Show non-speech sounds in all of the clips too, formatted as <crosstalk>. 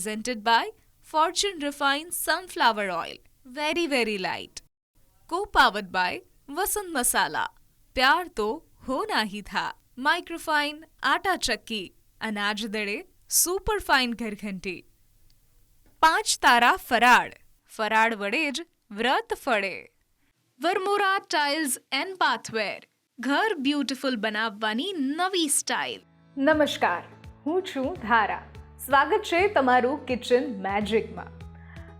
presented by Fortune Refined Sunflower Oil. Very, very light. Co powered by Vasant Masala. પ્યાર તો હોના હી થા microfine આટા ચક્કી અનાજ દળે સુપર ફાઇન ઘરઘંટી પાંચ તારા ફરાળ ફરાળ વડે જ વ્રત ફળે વરમોરા ટાઇલ્સ એન્ડ બાથવેર ઘર બ્યુટીફુલ બનાવવાની નવી સ્ટાઇલ નમસ્કાર હું છું ધારા સ્વાગત છે તમારું કિચન મેજિકમાં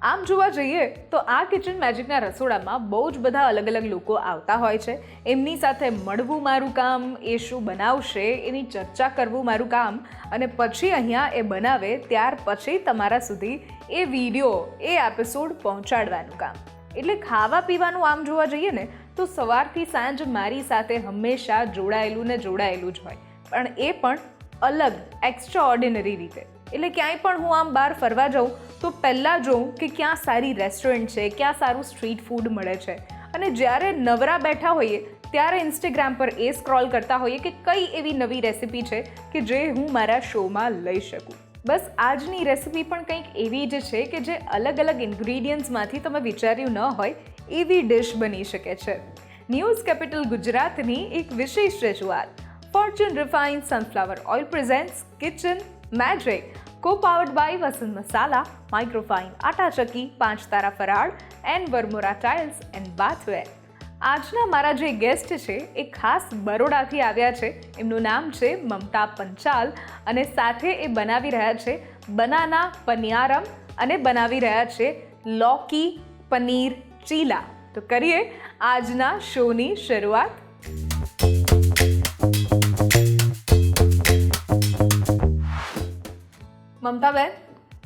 આમ જોવા જઈએ તો આ કિચન મેજિકના રસોડામાં બહુ જ બધા અલગ અલગ લોકો આવતા હોય છે. એમની સાથે મળવું મારું કામ, એ શું બનાવશે, એની ચર્ચા કરવું મારું કામ અને પછી અહીંયા એ બનાવે ત્યાર પછી તમારા સુધી એ વીડિયો એ એપિસોડ પહોંચાડવાનું કામ. એટલે ખાવા પીવાનું આમ જોવા જઈએ ને, તો સવારથી સાંજ મારી સાથે હંમેશા જોડાયેલું ને જોડાયેલું જ હોય. પણ એ પણ અલગ એક્સ્ટ્રા ઓર્ડિનરી રીતે. એટલે ક્યાંય પણ હું આમ બહાર ફરવા જાઉં, તો પહેલાં જોઉં કે ક્યાં સારી રેસ્ટોરન્ટ છે, ક્યાં સારું સ્ટ્રીટ ફૂડ મળે છે. અને જ્યારે નવરા બેઠા હોઈએ, ત્યારે ઇન્સ્ટાગ્રામ પર એ સ્ક્રોલ કરતા હોઈએ કે કઈ એવી નવી રેસિપી છે કે જે હું મારા શોમાં લઈ શકું. બસ આજની રેસિપી પણ કંઈક એવી જ છે કે જે અલગ અલગ ઇન્ગ્રીડિયન્ટ્સમાંથી તમે વિચાર્યું ન હોય, એવી ડિશ બની શકે છે. ન્યૂઝ કેપિટલ ગુજરાતની એક વિશેષ રજૂઆત. Fortune refined sunflower oil presents kitchen magic co powered by Vasant masala microfine atta ચક્કી પાંચ તારા ફરાળ and Varmora tiles and bathware આજના મારા જે ગેસ્ટ છે, એ ખાસ બરોડાથી આવ્યા છે. એમનું નામ છે મમતા પંચાલ અને સાથે એ બનાવી રહ્યા છે બનાના પનિયારમ અને બનાવી રહ્યા છે લોકી પનીર ચીલા. તો કરીએ આજના શોની શરૂઆત. મમતાબેન,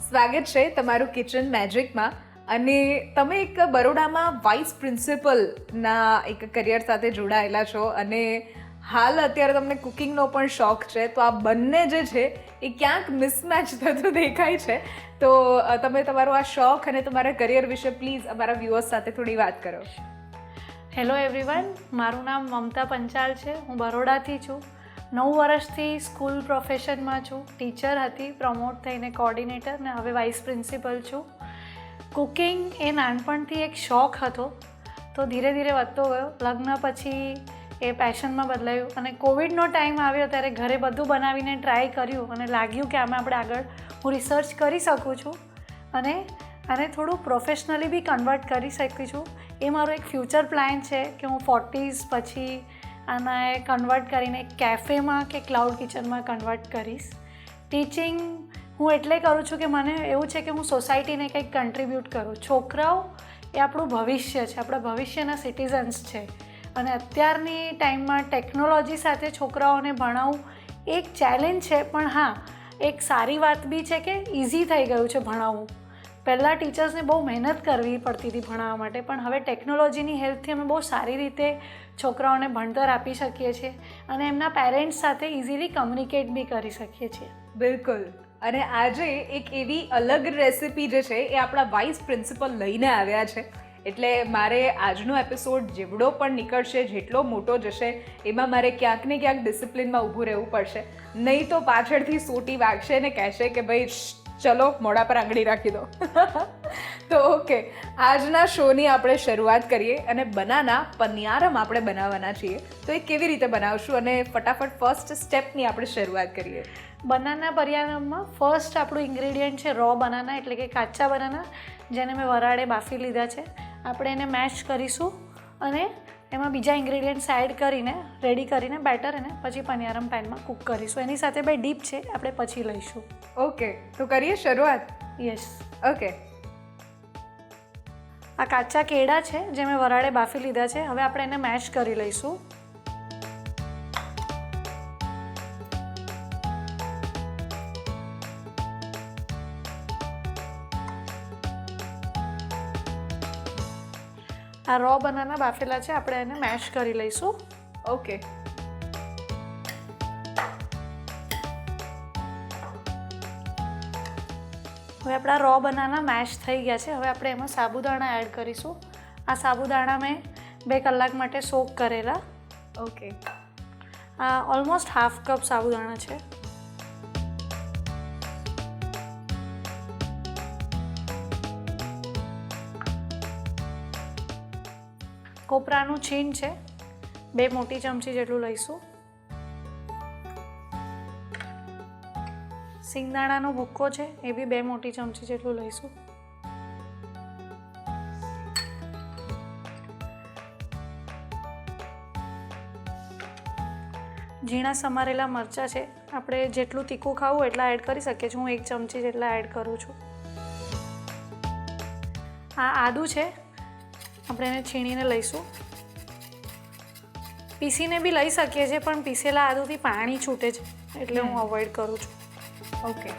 સ્વાગત છે તમારું કિચન મેજિકમાં અને તમે એક બરોડામાં વાઇસ પ્રિન્સિપલના એક કરિયર સાથે જોડાયેલા છો. અને હાલ અત્યારે તમને કુકિંગનો પણ શોખ છે. તો આ બંને જે છે, એ ક્યાંક મિસમેચ <laughs> થતું દેખાય છે. તો તમે તમારો આ શોખ અને તમારા કરિયર વિશે પ્લીઝ અમારા વ્યુઅર્સ સાથે થોડી વાત કરો. હેલો એવરીવન મારું નામ મમતા પંચાલ છે. હું બરોડાથી છું. નવ વર્ષથી સ્કૂલ પ્રોફેશનમાં છું. ટીચર હતી, પ્રમોટ થઈને કોર્ડિનેટર ને હવે વાઇસ પ્રિન્સિપલ છું. કુકિંગ એ નાનપણથી એક શોખ હતો. તો ધીરે ધીરે વધતો ગયો. લગ્ન પછી એ પેશનમાં બદલાયું અને કોવિડનો ટાઈમ આવ્યો ત્યારે ઘરે બધું બનાવીને ટ્રાય કર્યું અને લાગ્યું કે આમાં આપણે આગળ હું રિસર્ચ કરી શકું છું અને આને થોડું પ્રોફેશનલી બી કન્વર્ટ કરી શકી છું. એ મારો એક ફ્યુચર પ્લાન છે કે હું ફોર્ટીઝ પછી એ કન્વર્ટ કરીને કેફેમાં કે ક્લાઉડ કિચનમાં કન્વર્ટ કરીશ. ટીચિંગ હું એટલે કરું છું કે મને એવું છે કે હું સોસાયટીને કંઈક કન્ટ્રીબ્યુટ કરું. છોકરાઓ એ આપણું ભવિષ્ય છે, આપણા ભવિષ્યના સિટીઝન્સ છે. અને અત્યારની ટાઈમમાં ટેકનોલોજી સાથે છોકરાઓને ભણાવવું એક ચેલેન્જ છે, પણ હા, એક સારી વાત બી છે કે ઇઝી થઈ ગયું છે ભણાવવું. પહેલાં ટીચર્સને બહુ મહેનત કરવી પડતી હતી ભણાવવા માટે, પણ હવે ટેકનોલોજીની હેલ્પથી અમે બહુ સારી રીતે છોકરાઓને ભણતર આપી શકીએ છીએ અને એમના પેરેન્ટ્સ સાથે ઇઝીલી કમ્યુનિકેટ બી કરી શકીએ છીએ. બિલકુલ. અને આજે એક એવી અલગ રેસિપી જે છે એ આપણા વાઇસ પ્રિન્સિપલ લઈને આવ્યા છે. એટલે મારે આજનો એપિસોડ જેવડો પણ નીકળશે, જેટલો મોટો જશે, એમાં મારે ક્યાંક ને ક્યાંક ડિસિપ્લિનમાં ઊભું રહેવું પડશે. નહીં તો પાછળથી સોટી વાગશે ને કહેશે કે ભાઈ ચલો, મોઢા પર આંગળી રાખી દો. <laughs> તો ઓકે આજના શોની આપણે શરૂઆત કરીએ અને બનાના પનિયારમ આપણે બનાવવાના છીએ. તો એ કેવી રીતે બનાવશું અને ફટાફટ ફર્સ્ટ સ્ટેપની આપણે શરૂઆત કરીએ. બનાના પર્યાવરણમાં ફર્સ્ટ આપણું ઇન્ગ્રેડિયન્ટ છે રો બનાના એટલે કે કાચા બનાના જેને મેં વરાળે બાફી લીધા છે. આપણે એને મેશ કરીશું અને એમાં બીજા ઇન્ગ્રેડિયન્ટ્સ એડ કરીને રેડી કરીને બેટર એને પછી પનિયારમ પેનમાં કૂક કરીશું. એની સાથે બે ડીપ છે આપણે પછી લઈશું. ઓકે તો કરીએ શરૂઆત? યસ ઓકે આ કાચા કેળા છે જે મેં વરાળે બાફી લીધા છે હવે આપણે એને મેશ કરી લઈશું. આ રો બનાના બાફેલા છે આપણે એને મેશ કરી લઈશું. ઓકે હવે આપણા રો બનાના મેશ થઈ ગયા છે હવે આપણે એમાં સાબુદાણા એડ કરીશું. આ સાબુદાણા મેં બે કલાક માટે સોક કરેલા. ઓકે આ ઓલમોસ્ટ હાફ કપ સાબુદાણા છે. કોપરાનું છીણ છે. બે મોટી ચમચી જેટલું લઈશું. સિંગદાણાનો ભૂક્કો છે, એ બી બે મોટી ચમચી જેટલું લઈશું. ઝીણા સમારેલા મરચાં છે, આપણે જેટલું તીખું ખાવું એટલા એડ કરી શકીએ છીએ. હું એક ચમચી જેટલા એડ કરું છું. આ આદું છે આપણે એને છીણીને લઈશું. પીસીને બી લઈ શકીએ છીએ પણ પીસેલા આદુથી પાણી છૂટે છે એટલે હું અવોઇડ કરું છું. ઓકે.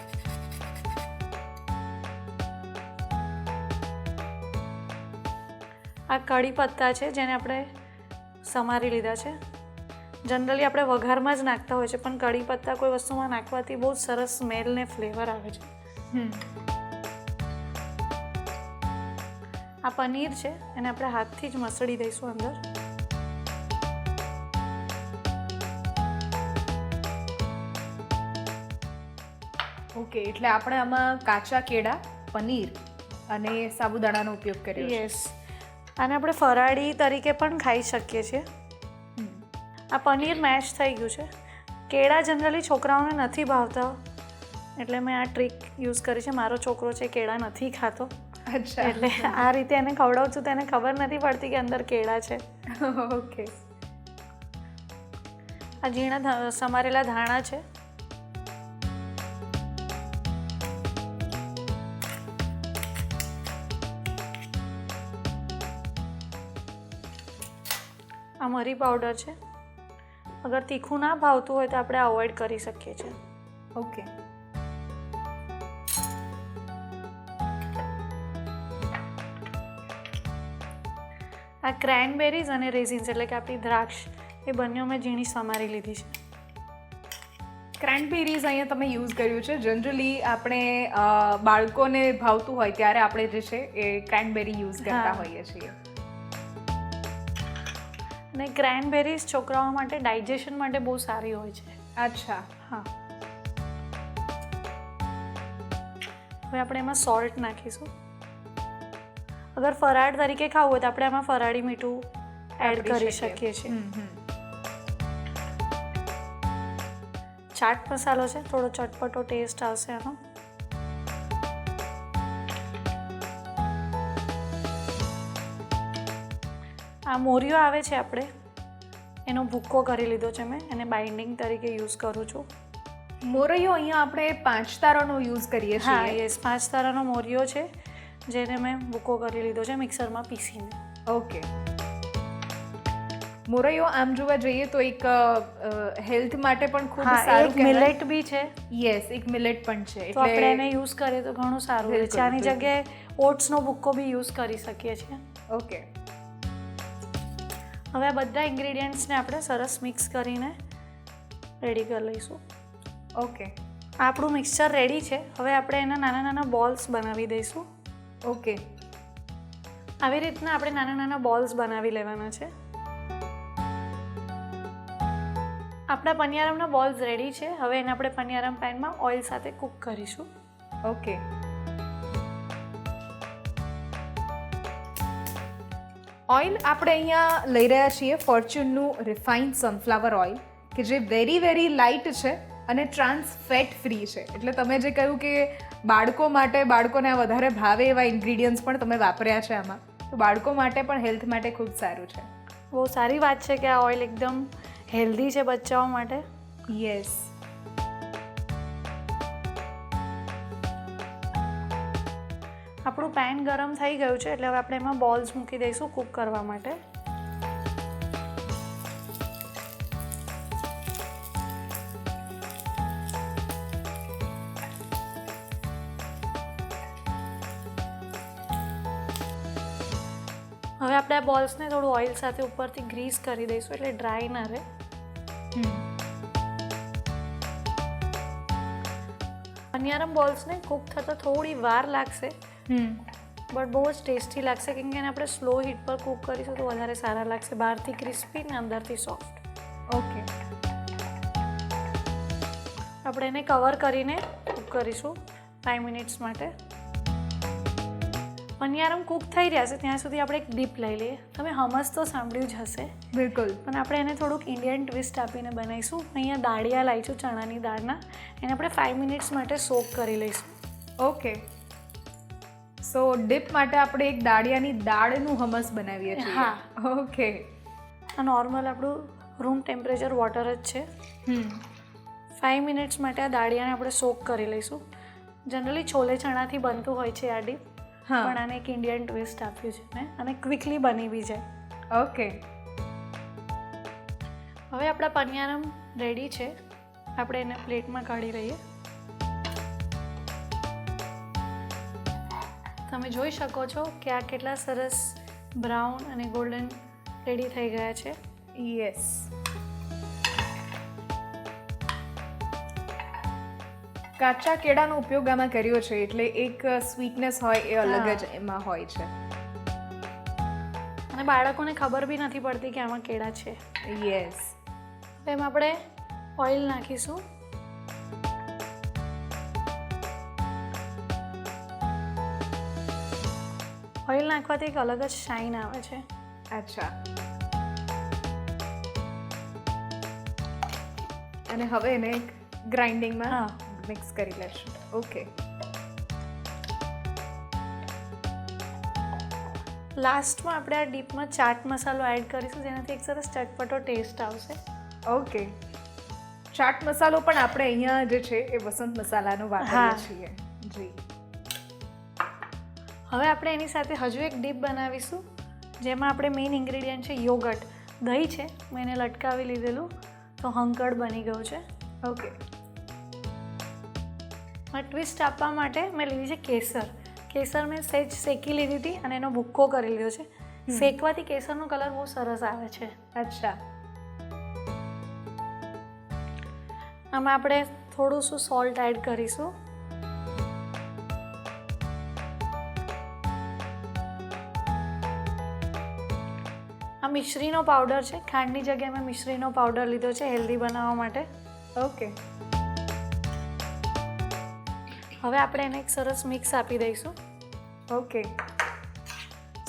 આ કડી પત્તા છે જેને આપણે સમારી લીધા છે. જનરલી આપણે વઘારમાં જ નાખતા હોય છે પણ કડી પત્તા કોઈ વસ્તુમાં નાખવાથી બહુ સરસ સ્મેલ ને ફ્લેવર આવે છે. હમ. આ પનીર છે એને આપણે હાથથી જ મસળી દઈશું અંદર. ઓકે એટલે આપણે આમાં કાચા કેળા પનીર અને સાબુદાણાનો ઉપયોગ કર્યો યસ આને આપણે ફરાળી તરીકે પણ ખાઈ શકીએ છીએ. આ પનીર મેશ થઈ ગયું છે. કેળા જનરલી છોકરાઓને નથી ભાવતા. એટલે મેં આ ટ્રીક યુઝ કરી છે. મારો છોકરો છે કેળા નથી ખાતો. એટલે આ રીતે એને ખવડાવું છું તો એને ખબર નથી પડતી કે અંદર કેળા છે. ઓકે. આ ઝીણા સમારેલા ધાણા છે. આ મરી પાવડર છે. અગર તીખું ના ભાવતું હોય તો આપણે અવોઇડ કરી શકીએ છીએ. ઓકે. આ ક્રેનબેરીઝ અને રેઝિન્સ એટલે કે આપણી દ્રાક્ષ એ બંને મેં ઝીણી સમારી લીધી છે. ક્રેનબેરીઝ અહીંયા તમે યુઝ કર્યું છે. જનરલી આપણે બાળકોને ભાવતું હોય ત્યારે આપણે જે છે એ ક્રેનબેરી યુઝ કરતા હોઈએ છીએ. અને ક્રેનબેરીઝ છોકરાઓ માટે ડાયજેશન માટે બહુ સારી હોય છે. અચ્છા. હા. હવે આપણે એમાં સોલ્ટ નાખીશું. અગર ફરાળ તરીકે ખાવું હોય તો આપણે આમાં ફરાળી મીઠું એડ કરી શકીએ. છીએ. ચાટ મસાલો છે થોડો ચટપટો ટેસ્ટ આવશે આનો આ મોરિયો આવે છે આપણે. એનો ભૂક્કો કરી લીધો છે મેં એને બાઇન્ડિંગ તરીકે યુઝ કરું છું. મોરૈયો અહીંયા આપણે પાંચ તારાનો યુઝ કરીએ હા યસ પાંચ તારાનો મોરિયો છે. જેને મેં ભૂકો કરી લીધો છે મિક્સરમાં પીસીને. ઓકે. મોરૈયો આમ જોવા જઈએ તો એક હેલ્થ માટે પણ ખૂબ સારું એક મિલેટ બી છે. યસ એક મિલેટ પણ છે તો આપણે એને યુઝ કરીએ તો ઘણું સારું રહે. છે આની જગ્યાએ ઓટ્સનો ભૂક્કો બી યુઝ કરી શકીએ છીએ. ઓકે. હવે આ બધા ઇન્ગ્રેડિયન્ટ્સને આપણે સરસ મિક્સ કરીને રેડી કરી લઈશું. ઓકે. આપણું મિક્સચર રેડી છે. હવે આપણે એના નાના નાના બોલ્સ બનાવી દઈશું. ઓકે. આવી રીતના આપણે નાના નાના બોલ્સ બનાવી લેવાના છે. આપણા પનિયારમના બોલ્સ રેડી છે. હવે એને આપણે પનિયારમ પેનમાં ઓઇલ સાથે કૂક કરીશું. ઓકે. ઓઇલ આપણે અહીંયા લઈ રહ્યા છીએ ફોર્ચ્યુનનું રિફાઇન્ડ સનફ્લાવર ઓઇલ કે જે વેરી વેરી લાઇટ છે અને ટ્રાન્સ ફેટ ફ્રી છે. એટલે તમે જે કહ્યું કે બાળકો માટે બાળકોને આ વધારે ભાવે એવા ઇન્ગ્રીડિયન્ટ્સ પણ તમે વાપર્યા છે આમાં. તો બાળકો માટે પણ હેલ્થ માટે ખૂબ સારું છે. બહુ સારી વાત છે કે આ ઓઇલ એકદમ હેલ્ધી છે બચ્ચાઓ માટે. યસ આપણું પેન ગરમ થઈ ગયું છે એટલે હવે આપણે એમાં બોલ્સ મૂકી દઈશું કૂક કરવા માટે. હવે આપણે આ બોલ્સને થોડું ઓઇલ સાથે ઉપરથી ગ્રીસ કરી દઈશું એટલે ડ્રાય ના રહે. અનિયારમ બોલ્સને કૂક થતાં થોડી વાર લાગશે. હમ. બટ બહુ જ ટેસ્ટી લાગશે કેમ કે એને આપણે સ્લો હીટ પર કૂક કરીશું તો વધારે સારા લાગશે. બહારથી ક્રિસ્પી ને અંદરથી સોફ્ટ. ઓકે. આપણે એને કવર કરીને કૂક કરીશું. ફાઈવ મિનિટ્સ માટે. પનિયારમ કૂક થઈ રહ્યા છે ત્યાં સુધી આપણે એક ડીપ લઈ લઈએ. તમે હમસ તો સાંભળ્યું જ હશે. બિલકુલ. પણ આપણે એને થોડુંક ઇન્ડિયન ટ્વિસ્ટ આપીને બનાવીશું. અહીંયા દાળિયા લાવીશું ચણાની દાળના. એને આપણે ફાઇવ મિનિટ્સ માટે સોક કરી લઈશું. ઓકે. સો ડીપ માટે આપણે એક દાળિયાની દાળનું હમસ બનાવીએ છીએ. હા. ઓકે. આ નોર્મલ આપણું રૂમ ટેમ્પરેચર વોટર જ છે. હમ. ફાઇવ મિનિટ્સ માટે આ દાળિયાને આપણે સોક કરી લઈશું. જનરલી છોલે ચણાથી બનતું હોય છે આ ડીપ પણ આને એક ઇન્ડિયન ટ્વિસ્ટ આપ્યું છે મેં. અને ક્વિકલી બની બી જાય. ઓકે હવે આપણા પનિયારમ રેડી છે. આપણે એને પ્લેટમાં કાઢી લઈએ. તમે જોઈ શકો છો કે આ કેટલા સરસ બ્રાઉન અને ગોલ્ડન રેડી થઈ ગયા છે. યસ કાચા કેળાનો ઉપયોગ આમાં કર્યો છે એટલે એક સ્વીટનેસ હોય એ અલગ જ એમાં હોય છે. અને બાળકોને ખબર બી નથી પડતી કે આમાં કેળા છે. યસ તો એમાં આપણે ઓઇલ નાખીશું. ઓઇલ નાખવાથી એક અલગ જ શાઇન આવે છે. અચ્છા. અને હવે એને ગ્રાઇન્ડિંગમાં હા. મિક્સ કરી લેશું ઓકે લાસ્ટમાં આપણે આ ડીપમાં ચાટ મસાલો એડ કરીશું જેનાથી એક સરસ ચટપટો ટેસ્ટ આવશે. ઓકે ચાટ મસાલો પણ આપણે અહીંયા જે છે એ વસંત મસાલાનો વાપરીએ છીએ. જી. હવે આપણે એની સાથે હજુ એક ડીપ બનાવીશું જેમાં આપણે મેઇન ઇન્ગ્રેડિયન્ટ છે યોગટ દહીં છે મેં એને લટકાવી લીધેલું તો હંકડ બની ગયું છે. ઓકે ટ્વિસ્ટ આપવા માટે મેં લીધી છે કેસર. કેસર મેં સહેજ શેકી લીધી હતી અને એનો ભૂક્કો કરી લીધો છે. શેકવાથી કેસરનો કલર બહુ સરસ આવે છે. અચ્છા. આમાં આપણે થોડું શું સોલ્ટ એડ કરીશું? આ મિશ્રીનો પાવડર છે. ખાંડની જગ્યાએ મેં મિશ્રીનો પાવડર લીધો છે હેલ્ધી બનાવવા માટે. ઓકે હવે આપણે એને એક સરસ મિક્સ આપી દઈશું. ઓકે.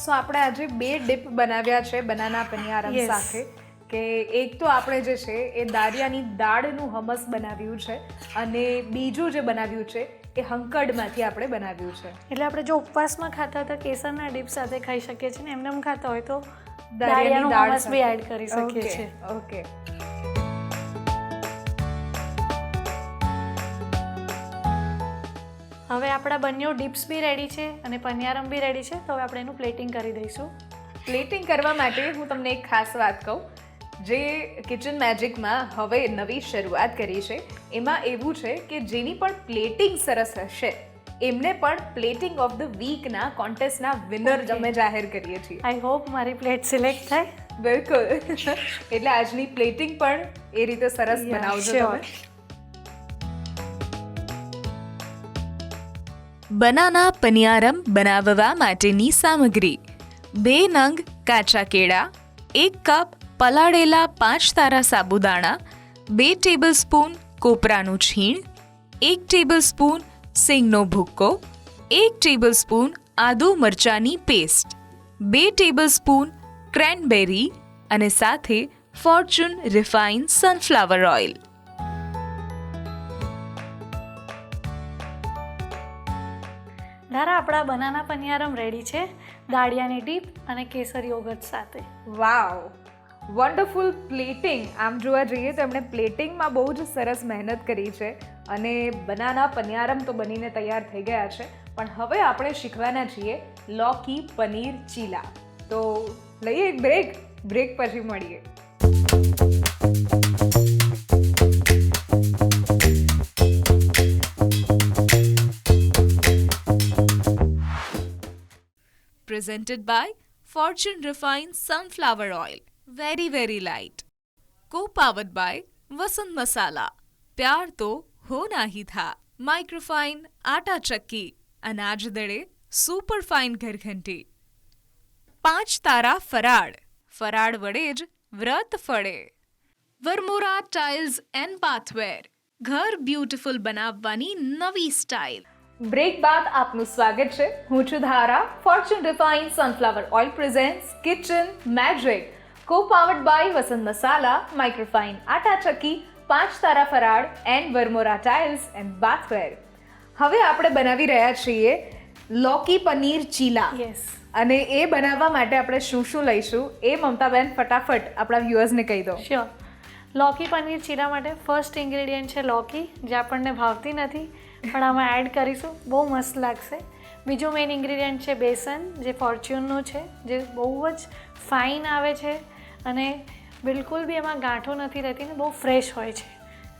સો આપણે આજે બે ડીપ બનાવ્યા છે બનાના પનિયારમ સાથે કે એક તો આપણે જે છે એ દારિયાની દાળનું હમસ બનાવ્યું છે અને બીજું જે બનાવ્યું છે એ હંકડમાંથી આપણે બનાવ્યું છે. એટલે આપણે જો ઉપવાસમાં ખાતા હતા કેસરના ડીપ સાથે ખાઈ શકીએ છીએ ને એમને એમ ખાતા હોય તો દાળિયાની દાળિયાનું દાળ બી એડ કરી શકીએ છીએ. ઓકે. હવે આપણા બંને ડીપ્સ બી રેડી છે અને પનિયારમ બી રેડી છે તો હવે આપણે એનું પ્લેટિંગ કરી દઈશું. પ્લેટિંગ કરવા માટે હું તમને એક ખાસ વાત કહું. જે કિચન મેજિકમાં હવે નવી શરૂઆત કરી છે એમાં એવું છે કે જેની પણ પ્લેટિંગ સરસ હશે એમને પણ પ્લેટિંગ ઓફ ધ વીકના કોન્ટેસ્ટના વિનર અમે જાહેર કરીએ છીએ. આઈ હોપ મારી પ્લેટ સિલેક્ટ થાય. બિલકુલ. <laughs> એટલે આજની પ્લેટિંગ પણ એ રીતે સરસ બનાવજો તમે. બનાના પનિયારમ બનાવવા માટેની સામગ્રી બે નંગ કાચા કેળા એક કપ પલાળેલા પાંચ તારા સાબુદાણા બે ટેબલસ્પૂન કોપરાનું છીણ એક ટેબલસ્પૂન સિંગનો ભૂક્કો એક ટેબલસ્પૂન આદુ મરચાની પેસ્ટ બે ટેબલસ્પૂન ક્રેનબેરી અને સાથે ફોર્ચ્યુન રિફાઇન સનફ્લાવર ઓઇલ ધારા આપણા બનાના પનિયારમ રેડી છે, દાળિયાની ડીપ અને કેસર યોગર્ટ સાથે. વાવ વન્ડરફુલ પ્લેટિંગ આમ જોવા જઈએ તો એમણે પ્લેટિંગમાં બહુ જ સરસ મહેનત કરી છે અને બનાના પનિયારમ તો બનીને તૈયાર થઈ ગયા છે. પણ હવે આપણે શીખવાના છીએ લોકી પનીર ચીલા. તો લઈએ એક બ્રેક બ્રેક પછી મળીએ. presented by Fortune Refined Sunflower Oil. Very, very light. Co-powered by Vasant Masala. प्यार तो होना ही था माइक्रोफाइन आटा चक्की अनाज दड़े સુપર ફાઇન ઘરઘંટી પાંચ તારા ફરાળ ફરાળ વડે જ વ્રત ફળે વરમોરા ટાઇલ્સ એન્ડ પાથવેર ઘર બ્યુટીફુલ બનાવવાની નવી સ્ટાઇલ બ્રેક બાદ આપનું સ્વાગત છે. હું છું Dhara. Fortune refine sunflower oil presents kitchen magic co powered by Vasant masala microfine atta ચક્કી પાંચ તારા ફરાળ and Varmora tiles and bathware હવે આપણે બનાવી રહ્યા છીએ લોકી પનીર ચીલા. યસ અને એ બનાવવા માટે આપણે શું શું લઈશું એ મમતાબેન ફટાફટ આપણા વ્યુઅર્સને કહી દો. શ્યોર લોકી પનીર ચીલા માટે ફર્સ્ટ ઇન્ગ્રેડિયન્ટ છે લોકી જે આપણને ભાવતી નથી. પણ આમાં એડ કરીશું. બહુ મસ્ત લાગશે. બીજું મેઇન ઇન્ગ્રીડિયન્ટ છે બેસન જે ફોર્ચ્યુનનું છે જે બહુ જ ફાઇન આવે છે અને બિલકુલ બી એમાં ગાંઠો નથી રહેતી ને બહુ ફ્રેશ હોય છે.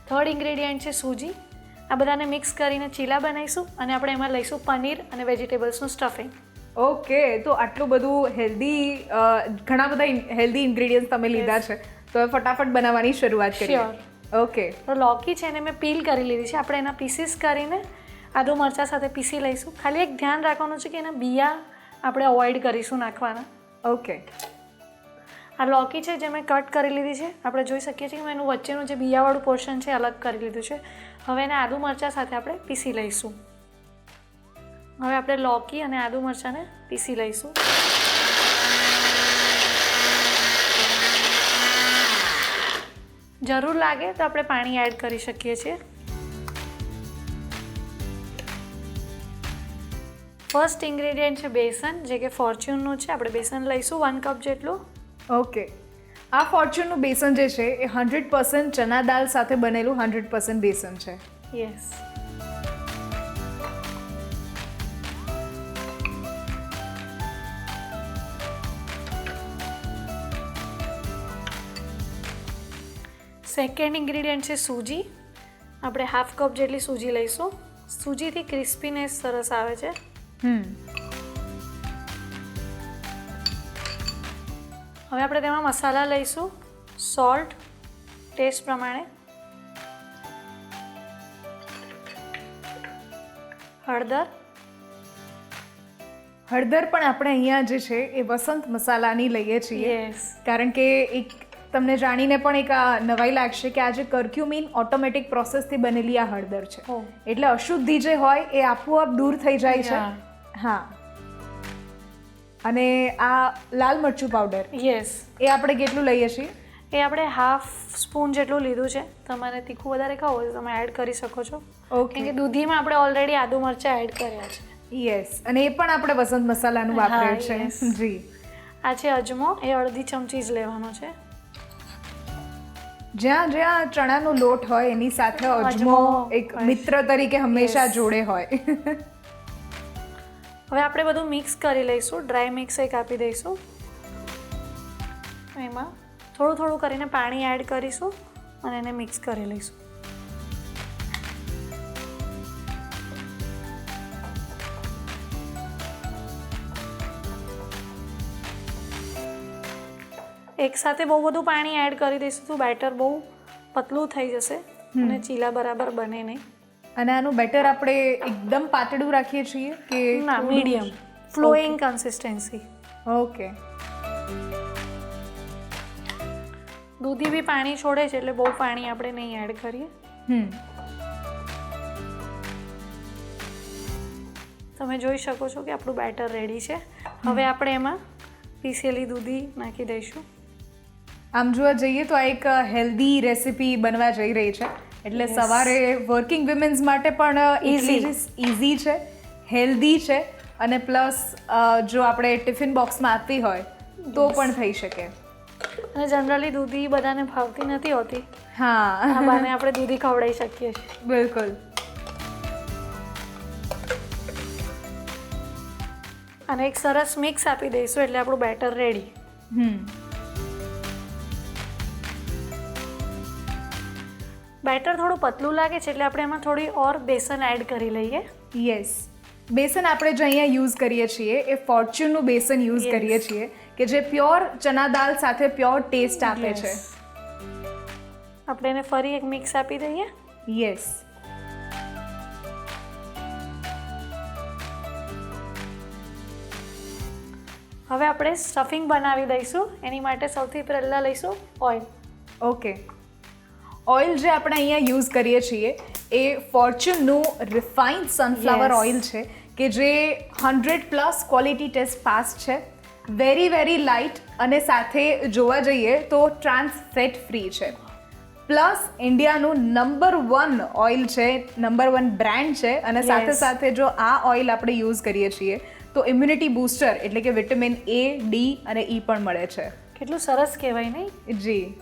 થર્ડ ઇન્ગ્રેડિયન્ટ છે સૂજી. આ બધાને મિક્સ કરીને ચીલા બનાવીશું અને આપણે એમાં લઈશું પનીર અને વેજીટેબલ્સનું સ્ટફિંગ ઓકે તો આટલું બધું હેલ્ધી ઘણા બધા હેલ્ધી ઇન્ગ્રેડિયન્ટ્સ તમે લીધા છે. તો ફટાફટ બનાવવાની શરૂઆત કરીએ. ઓકે તો લોકી છે એને મેં પીલ કરી લીધી છે. આપણે એના પીસીસ કરીને આદુ મરચાં સાથે પીસી લઈશું. ખાલી એક ધ્યાન રાખવાનું છે કે એના બિયા આપણે અવોઇડ કરીશું નાખવાના. ઓકે આ લોકી છે જે મેં કટ કરી લીધી છે. આપણે જોઈ શકીએ છીએ કે મેં એનું વચ્ચેનું જે બિયાવાળું પોર્શન છે અલગ કરી લીધું છે. હવે એને આદુ મરચાં સાથે આપણે પીસી લઈશું. હવે આપણે લોકી અને આદુ મરચાંને પીસી લઈશું. જરૂર લાગે તો આપણે પાણી એડ કરી શકીએ છીએ. ફર્સ્ટ ઇન્ગ્રેડિયન્ટ છે બેસન જે કે ફોર્ચ્યુનનું છે. આપણે બેસન લઈશું વન કપ જેટલું. ઓકે આ ફોર્ચ્યુનનું બેસન જે છે એ હંડ્રેડ પર્સન્ટ ચના દાળ સાથે બનેલું હંડ્રેડ પર્સન્ટ બેસન છે. યસ સેકન્ડ ઇન્ગ્રીડિયન્ટ છે સૂજી. આપણે હાફ કપ જેટલી સૂજી લઈશું. સૂજીથી ક્રિસ્પીનેસ સરસ આવે છે. હવે આપણે તેમાં મસાલા લઈશું. સોલ્ટ ટેસ્ટ પ્રમાણે. હળદર. હળદર પણ આપણે અહીંયા જે છે એ વસંત મસાલાની લઈએ છીએ. કારણ કે એક તમને જાણીને પણ એક નવાઈ લાગશે કે આ જે કર્ક્યુમિન ઓટોમેટિક પ્રોસેસથી બનેલી આ હળદર છે. એટલે અશુદ્ધિ જે હોય એ આપોઆપ દૂર થઈ જાય છે. હા. અને આ લાલ મરચું પાવડર યસ એ આપણે કેટલું લઈએ છીએ? એ આપણે હાફ સ્પૂન જેટલું લીધું છે. તમારે તીખું વધારે ખાવું હોય તો તમે એડ કરી શકો છો. ઓકે કે દૂધીમાં આપણે ઓલરેડી આદુ મરચાં એડ કર્યા છે. યસ અને એ પણ આપણે વસંત મસાલાનું વાપર્યું છે. જી. આ છે અજમો. એ અડધી ચમચી જ લેવાનો છે. જ્યાં જ્યાં ચણાનો લોટ હોય એની સાથે અજમો એક મિત્ર તરીકે હંમેશા જોડે હોય. હવે આપણે બધું મિક્સ કરી લઈશું. ડ્રાય મિક્સ એક આપી દઈશું. એમાં થોડું થોડું કરીને પાણી એડ કરીશું અને એને મિક્સ કરી લઈશું. એકસાથે બહુ બધું પાણી એડ કરી દઈશું તો બેટર બહુ પતલું થઈ જશે અને ચીલા બરાબર બને નહીં. અને આનું બેટર આપણે એકદમ પાતળું રાખીએ છીએ કે ના મીડિયમ ફ્લોઈંગ કન્સિસ્ટન્સી ઓકે દૂધી બી પાણી છોડે છે એટલે બહુ પાણી આપણે નહીં એડ કરીએ. હમ. તમે જોઈ શકો છો કે આપણું બેટર રેડી છે. હવે આપણે એમાં પીસેલી દૂધી નાખી દઈશું. આમ જોવા જઈએ તો આ એક હેલ્ધી રેસિપી બનવા જઈ રહી છે. એટલે સવારે વર્કિંગ વિમેન્સ માટે પણ ઇઝી ઇઝી છે હેલ્ધી છે અને પ્લસ જો આપણે ટિફિન બોક્સમાં આપવી હોય તો પણ થઈ શકે. અને જનરલી દૂધી બધાને ભાવતી નથી હોતી. હા. બાને આપણે દૂધી ખવડાવી શકીએ છીએ. બિલકુલ. અને એક સરસ મિક્સ આપી દઈશું એટલે આપણું બેટર રેડી હમ. બેટર થોડું પતલું લાગે છે એટલે આપણે એમાં થોડી ઓર બેસન એડ કરી લઈએ. યસ બેસન આપણે જે અહીંયા યુઝ કરીએ છીએ એ ફોર્ચ્યુનનું બેસન યુઝ કરીએ છીએ કે જે પ્યોર ચના દાળ સાથે પ્યોર ટેસ્ટ આપે છે. આપણે એને ફરી એક મિક્સ આપી દઈએ. યસ હવે આપણે સ્ટફિંગ બનાવી દઈશું. એની માટે સૌથી પહેલાં લઈશું ઓઇલ ઓકે ઓઇલ જે આપણે અહીંયા યુઝ કરીએ છીએ એ ફોર્ચ્યુનનું રિફાઇન્ડ સનફ્લાવર ઓઇલ છે કે જે hundred plus quality test pass છે. વેરી વેરી લાઇટ અને સાથે જોવા જઈએ તો ટ્રાન્સ ફેટ ફ્રી છે. પ્લસ ઇન્ડિયાનું નંબર વન ઓઇલ છે નંબર વન બ્રાન્ડ છે અને સાથે સાથે જો આ ઓઇલ આપણે યુઝ કરીએ છીએ તો ઇમ્યુનિટી બૂસ્ટર એટલે કે વિટામિન એ ડી અને ઈ પણ મળે છે. કેટલું સરસ કહેવાય નહીં? જી.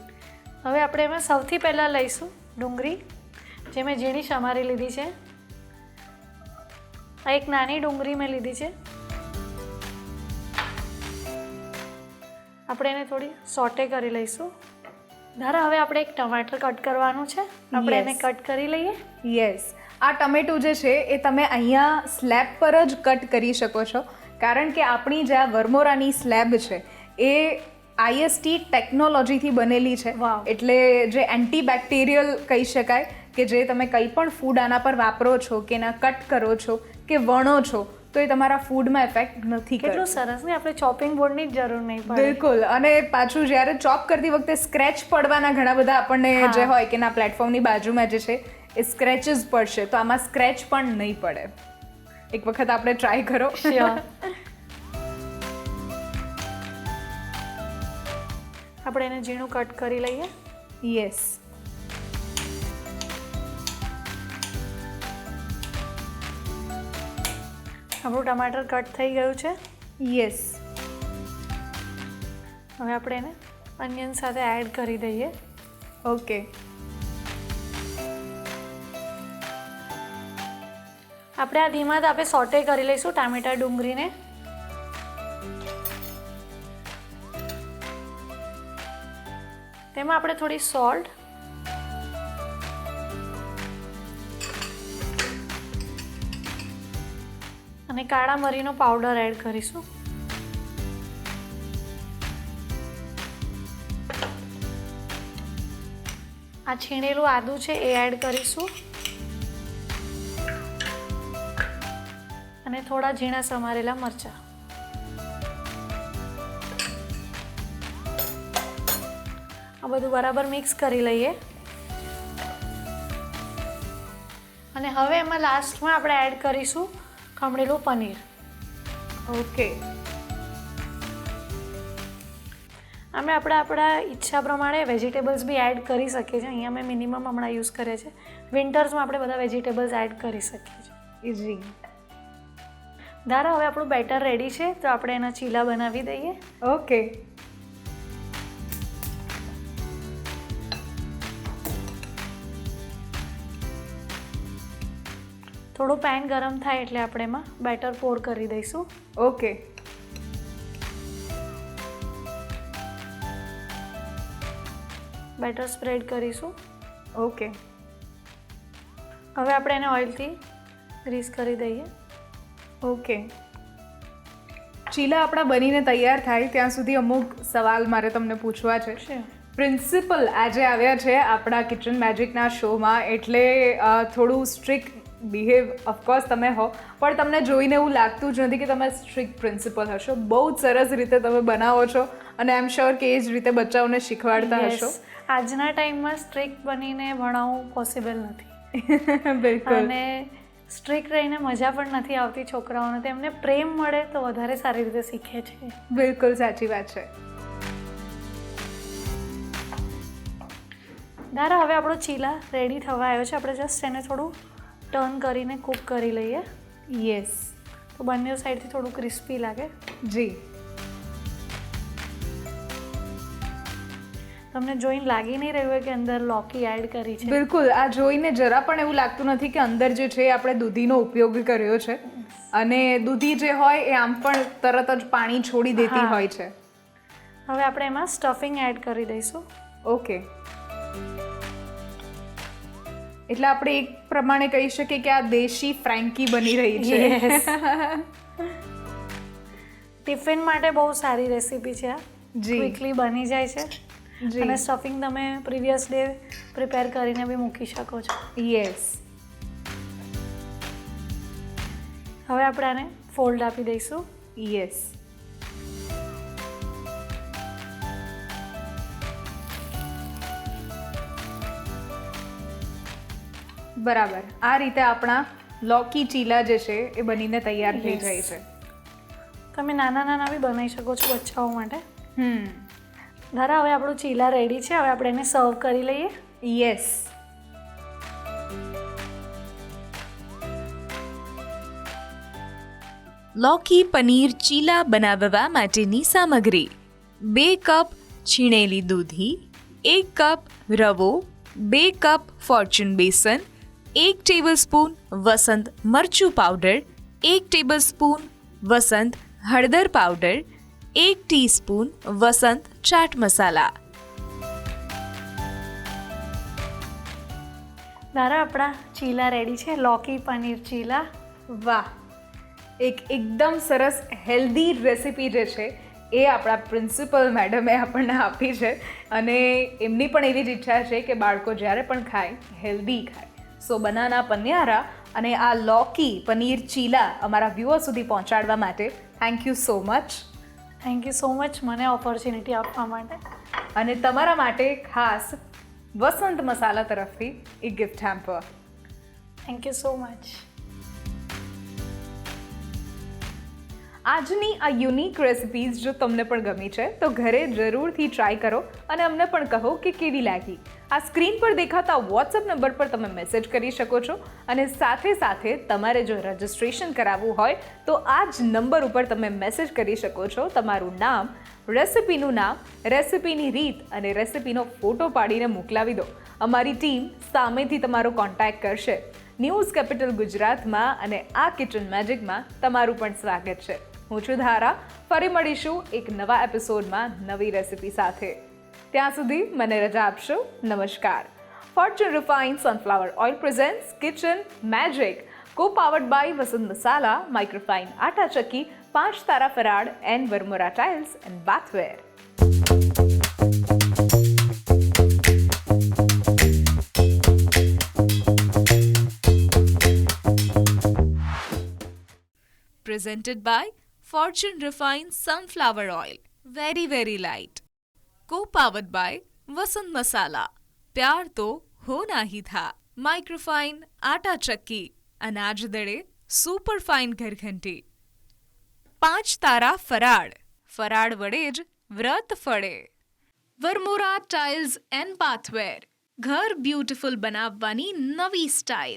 હવે આપણે એમાં સૌથી પહેલાં લઈશું ડુંગળી જે મેં ઝીણી સમારી લીધી છે. આ એક નાની ડુંગળી મેં લીધી છે. આપણે એને થોડી સોટે કરી લઈશું. ધારા હવે આપણે એક ટમાટર કટ કરવાનું છે. આપણે એને કટ કરી લઈએ. યસ આ ટમેટું જે છે એ તમે અહીંયા સ્લેબ પર જ કટ કરી શકો છો. કારણ કે આપણી જે આ વરમોરાની સ્લેબ છે એ આઈએસટી ટેકનોલોજીથી બનેલી છે. એટલે જે એન્ટીબેક્ટેરિયલ કહી શકાય કે જે તમે કંઈ પણ ફૂડ આના પર વાપરો છો કે એના કટ કરો છો કે વણો છો તો એ તમારા ફૂડમાં ઇફેક્ટ નથી કેટલું સરસ ને આપણે ચોપિંગ બોર્ડની જ જરૂર નહીં પડે. બિલકુલ. અને પાછું જ્યારે ચોપ કરતી વખતે સ્ક્રેચ પડવાના ઘણા બધા આપણને જે હોય કે ના પ્લેટફોર્મની બાજુમાં જે છે એ સ્ક્રેચીસ પડશે. તો આમાં સ્ક્રેચ પણ નહીં પડે. એક વખત આપણે ટ્રાય કરો. <laughs> આપણે એને ઝીણું કટ કરી લઈએ. યસ આપણું ટમાટર કટ થઈ ગયું છે. યસ હવે આપણે એને અનિયન સાથે એડ કરી દઈએ. ઓકે આપણે આ ધીમા તાપે સોટે કરી લઈશું ટામેટા ડુંગળીને. તેમાં આપણે થોડી સોલ્ટ. અને કાળા મરીનો પાવડર એડ કરીશું. આ છીણેલું આદું છે એ એડ કરીશું. અને થોડા ઝીણા સમારેલા મરચાં. આ બધું બરાબર મિક્સ કરી લઈએ. અને હવે એમાં લાસ્ટમાં આપણે એડ કરીશું ખમણેલું પનીર. ઓકે અમે આપણે આપણા ઈચ્છા પ્રમાણે વેજીટેબલ્સ બી એડ કરી શકીએ છીએ. અહીંયા મેં મિનિમમ હમણાં યુઝ કરે છે. વિન્ટર્સમાં આપણે બધા વેજીટેબલ્સ એડ કરી શકીએ છીએ. ઇઝી ધારા હવે આપણું બેટર રેડી છે તો આપણે એના ચીલા બનાવી દઈએ. ઓકે થોડું પેન ગરમ થાય એટલે આપણે એમાં બેટર પોર કરી દઈશું. ઓકે બેટર સ્પ્રેડ કરીશું. ઓકે હવે આપણે એને ઓઇલથી ગ્રીસ કરી દઈએ. ઓકે ચીલા આપણા બનીને તૈયાર થાય ત્યાં સુધી અમુક સવાલ મારે તમને પૂછવા છે. પ્રિન્સિપલ આજે આવ્યા છે આપણા કિચન મેજિકના શોમાં એટલે થોડું સ્ટ્રિક્ટ બિહેવ ઓફકોર્સ તમે હો પણ તમને જોઈને એવું લાગતું જ નથી કે તમે સ્ટ્રિક્ટ પ્રિન્સિપલ હશો. બહુ જ સરસ રીતે તમે બનાવો છો અને આઈ એમ શ્યોર કે એ જ રીતે બચ્ચાઓને શીખવાડતા હશો. આજના ટાઈમમાં સ્ટ્રિક્ટ બનીને ભણાવવું પોસિબલ નથી. <laughs> બિલકુલ. અને સ્ટ્રિક્ટ રહીને મજા પણ નથી આવતી છોકરાઓને. તેમને પ્રેમ મળે તો વધારે સારી રીતે શીખે છે. બિલકુલ સાચી વાત છે. દારા હવે આપણો ચીલા રેડી થવા આવ્યો છે. આપણે જસ્ટ એને થોડું ટર્ન કરીને કૂક કરી લઈએ. યસ તો બંને સાઈડથી થોડું ક્રિસ્પી લાગે. જી. તમને જોઈને લાગી નહીં રહ્યું હોય કે અંદર લોકી એડ કરી છે? બિલકુલ. આ જોઈને જરા પણ એવું લાગતું નથી કે અંદર જે છે એ આપણે દૂધીનો ઉપયોગ કર્યો છે. અને દૂધી જે હોય એ આમ પણ તરત જ પાણી છોડી દેતી હોય છે. હવે આપણે એમાં સ્ટફિંગ એડ કરી દઈશું. ઓકે એટલે આપણે એક પ્રમાણે કહી શકીએ કે આ દેશી ફ્રેન્કી બની રહી છે. <laughs> ટિફિન માટે બહુ સારી રેસીપી છે આ. જી. ક્વિકલી બની જાય છે. અને સ્ટફિંગ તમે પ્રીવિયસ ડે પ્રિપેર કરીને બી મૂકી શકો છો. યસ હવે આપણે આને ફોલ્ડ આપી દઈશું. યસ બરાબર. આ રીતે આપણા લોકી ચીલા જે છે એ બનીને તૈયાર થઈ જાય છે. તમે નાના નાના બી બનાવી શકો છો બચ્ચાઓ માટે. હમ. ધારા હવે આપણું ચીલા રેડી છે. હવે આપણે એને સર્વ કરી લઈએ. યસ લોકી પનીર ચીલા બનાવવા માટેની સામગ્રી. બે કપ છીણેલી દૂધી એક કપ રવો બે કપ ફોર્ચ્યુન બેસન એક ટેબલસ્પૂન વસંત મરચું પાવડર એક ટેબલસ્પૂન વસંત હળદર પાવડર એક ટીસ્પૂન વસંત ચાટ મસાલા દારા આપણા ચીલા રેડી છે લોકી પનીર ચીલા વાહ એક એકદમ સરસ હેલ્ધી રેસિપી જે છે એ આપણા પ્રિન્સિપલ મેડમે આપણને આપી છે. અને એમની પણ એવી જ ઈચ્છા છે કે બાળકો જ્યારે પણ ખાય હેલ્ધી ખાય. સો બનાના પન્યારા અને આ લોકી પનીર ચીલા અમારા વ્યૂઅર સુધી પહોંચાડવા માટે thank you so much thank you so much મને ઓપોર્ચ્યુનિટી આપવા માટે. અને તમારા માટે ખાસ વસંત મસાલા તરફથી એક gift hamper thank you so much આજની આ યુનિક રેસિપીઝ જો તમને પણ ગમી છે, તો ઘરે જરૂરથી ટ્રાય કરો અને અમને પણ કહો કે કેવી લાગી. આ સ્ક્રીન પર દેખાતા વોટ્સઅપ નંબર પર તમે મેસેજ કરી શકો છો અને સાથે સાથે તમારે જો રજિસ્ટ્રેશન કરાવવું હોય, તો આ જ નંબર ઉપર તમે મેસેજ કરી શકો છો તમારું નામ રેસિપીનું નામ રેસિપીની રીત અને રેસિપીનો ફોટો પાડીને મોકલાવી દો. અમારી ટીમ સામેથી તમારો કોન્ટેક્ટ કરશે. ન્યૂઝ કેપિટલ ગુજરાતમાં અને આ કિચન મેજિકમાં તમારું પણ સ્વાગત છે. હું છું ધારા. ફરી મળીશું એક નવા એપિસોડમાં નવી રેસિપી સાથે. ત્યાં સુધી મને રજા આપશો. નમસ્કાર. Fortune refine sunflower oil presents kitchen magic co powered by Vasant masala microfine આટા ચક્કી પાંચ તારા farad and Varmora tiles and bathware presented by Fortune Refined Sunflower Oil. Very, very light. Co powered by Vasant Masala. પ્યાર તો હોના હી થા microfine આટા ચક્કી અનાજ દળે સુપરફાઇન ઘરઘંટી પાંચ તારા ફરાળ ફરાળ વડે જ વ્રત ફળે વરમોરા ટાઇલ્સ એન્ડ પાથવેર ઘર બ્યુટીફુલ બનાવવાની નવી સ્ટાઇલ